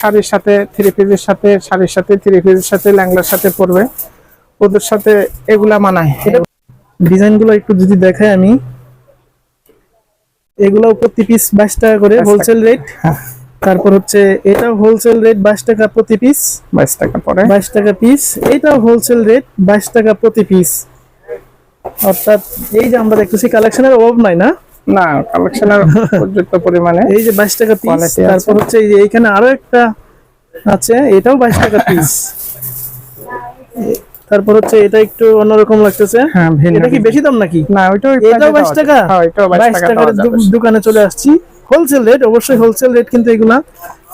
শাড়ির সাথে থ্রি পিসের সাথে শাড়ির সাথে থ্রি পিসের সাথে ল্যাংলার সাথে পরবে। ওদের সাথে এগুলা মানায়। ডিজাইনগুলো একটু যদি দেখাই আমি। এগুলো প্রতি পিস বাইশ টাকা করে হোলসেল রেট হ্যাঁ। তারপর হচ্ছে এটা হোলসেল রেট বাইশ টাকা প্রতি পিস বাইশ টাকা পরে। বাইশ টাকা পিস এটাও হোলসেল রেট বাইশ টাকা প্রতি পিস অর্থাৎ এই যে আমরা দেখতেছি কালেকশনের অভাব নাই না? না কালেকশনের পর্যাপ্ত পরিমাণে এই যে বাইশ টাকা পিস তারপর হচ্ছে এই যে এইখানে আরও একটা আছে এটাও বাইশ টাকা পিস তারপর হচ্ছে এটা একটু অন্যরকম লাগতেছে। হ্যাঁ এটা কি বেশি দাম নাকি? না ওইটাও এটাও বাইশ টাকা? হ্যাঁ এটাও বাইশ বাইশ টাকা দোকানে চলে আসছি। হোলসেল রেট অবশ্যই হোলসেল রেট কিন্তু এগুলা।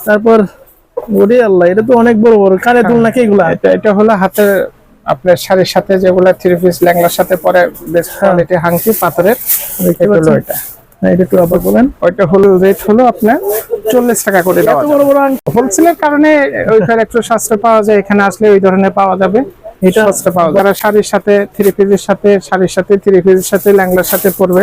তারপর ওরে আল্লাহ এটা তো অনেক বড় বড় কানে দুল নাকি এগুলা? এটা এটা হলো হাতের আপনার শাড়ির সাথে যেগুলো থ্রি পিস ল্যাংলার সাথে পরে বেস্ট কোয়ালিটি হাংকি পাথরের এটা হলো এটা। হ্যাঁ, এটা একটু আবার বলেন। ওইটা হলো রেট হলো আপনার চল্লিশ টাকা করে দেওয়া হোলসেলের কারণে একটু সাশ্রয় পাওয়া যায় এখানে আসলে ওই ধরনের পাওয়া যাবে। এটা পাওয়া যারা শাড়ির সাথে থ্রি পিসের সাথে শাড়ির সাথে থ্রি পিসের সাথে ল্যাংলার সাথে পরবে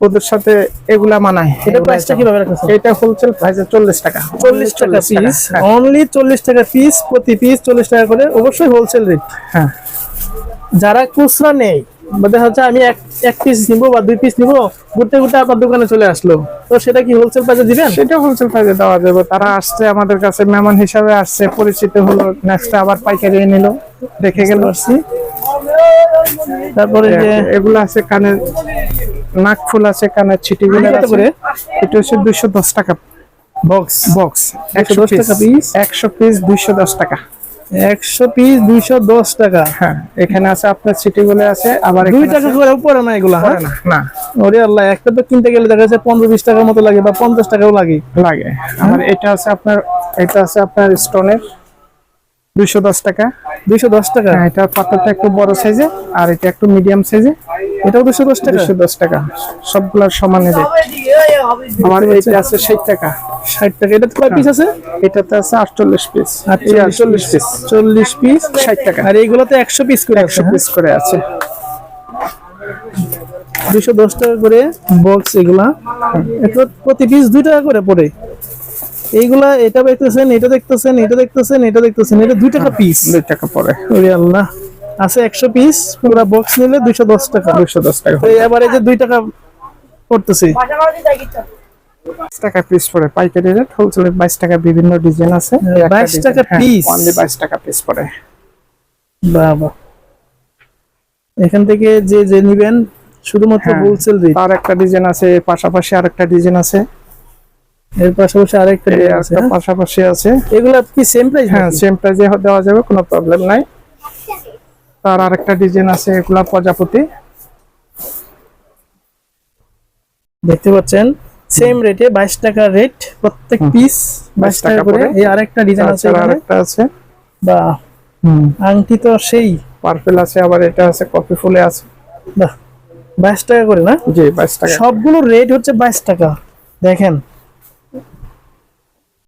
ওদের সাথে এগুলা মানায়। এটা প্রাইসটা কীভাবে রাখছেন এটা হোলসেল প্রাইসে চল্লিশ টাকা। চল্লিশ টাকা পিস হ্যাঁ। অনলি চল্লিশ টাকা পিস প্রতি পিস চল্লিশ টাকা করে। অবশ্যই হোলসেল রেট হ্যাঁ। যারা খুচরা নেই দেখা যাচ্ছে আমি এক এক পিস নিবো বা দুই পিস নিবো ঘুরতে ঘুরতে আপনার দোকানে চলে আসলো। তো সেটা কি হোলসেল প্রাইসে দিবেন? সেটা হোলসেল প্রাইসে দেওয়া যাবে। তারা আসছে আমাদের কাছে মেহমান হিসাবে আসছে পরিচিত হলো নেক্সট আবার পাইকারি নিল। দেখে গেল। তারপরে যে এগুলো আছে কানের নাক ফুল আছে কানের ছিটিগুলো কত আছে। করে? এটা হচ্ছে দুইশো দশ টাকা। বক্স বক্স 110 টাকা piece? একশো পিস দুইশো দশ টাকা। একশো পিস দুইশো দশ টাকা? হ্যাঁ এখানে আছে আপনার সিটিগুলো আছে আবার দুই টাকা করে উপরে না এগুলা হ্যাঁ? না না। ওরে আল্লাহ একটা তো কিনতে গেলে দেখা যাচ্ছে পনেরো বিশ টাকার মতো লাগে বা পঞ্চাশ টাকাও লাগে। লাগে। আমার এটা আছে আপনার এটা আছে আপনার স্টোনের দুইশো দশ টাকা। দুইশো দশ টাকা? হ্যাঁ এটা পাতাটা একটু বড় সাইজে আর এটা একটু মিডিয়াম সাইজে এটাও দুশো দশ টাকা? দুইশো দশ টাকা। সবগুলোর সমান রেট আমার এটা আছে ষাট টাকা। ষাট টাকা। এটা কয় পিস আছে? এটাতে আছে আটচল্লিশ পিস চল্লিশ পিস চল্লিশ পিস ষাট টাকা। আর এইগুলোতে একশো পিস করে একশো একশো পিস করে আছে। দুশো দশ টাকা করে বক্স এগুলা। প্রতি পিস দুই টাকা করে পড়ে। এইগুলা এটা দেখতেছেন এটা দেখতেছেন এটা দেখতেছেন এটা দেখতেছেন এটা দুই টাকা পিস দুই টাকা পরে ওরে আল্লাহ। আছে একশো পিস পুরো বক্স নিলে দুইশো দশ টাকা। দুইশো দশ টাকা তো এবার এই যে দুই টাকা পড়তেছে। বাইশ টাকা পিস পড়ে। পাইকারি রেট বাইশ টাকা বিভিন্ন ডিজাইন আছে। হ্যাঁ, 22 টাকা piece? অনলি বাইশ টাকা পিস পড়ে। বাবা। এখান থেকে যে যে নিবেন শুধুমাত্র হ্যাঁ। হোলসেল রেট তার একটা ডিজাইন আছে পাশাপাশি আরেকটা ডিজাইন আছে। এর পাশাপাশি আরেকটা আছে হ্যাঁ? পাশাপাশি আছে। এগুলা কি সেম প্রাইস হ্যাঁ সেম প্রাইজে দেওয়া যাবে কোনো প্রবলেম নাই। তার আরেকটা ডিজাইন আছে এগুলা প্রজাপতি। দেখতে পাচ্ছেন সেম রেটে বাইশ টাকা রেট প্রত্যেক পিস বাইশ 22 টাকা করে। এই আরেকটা ডিজাইন আছে আরেকটা আছে। বা আংটি তো সেই। পার্পেল আছে আবার এটা আছে কফি ফুলে আছে। বাহ বাইশ টাকা করে না? জি বাইশ টাকা। সবগুলো রেট হচ্ছে বাইশ টাকা। দেখেন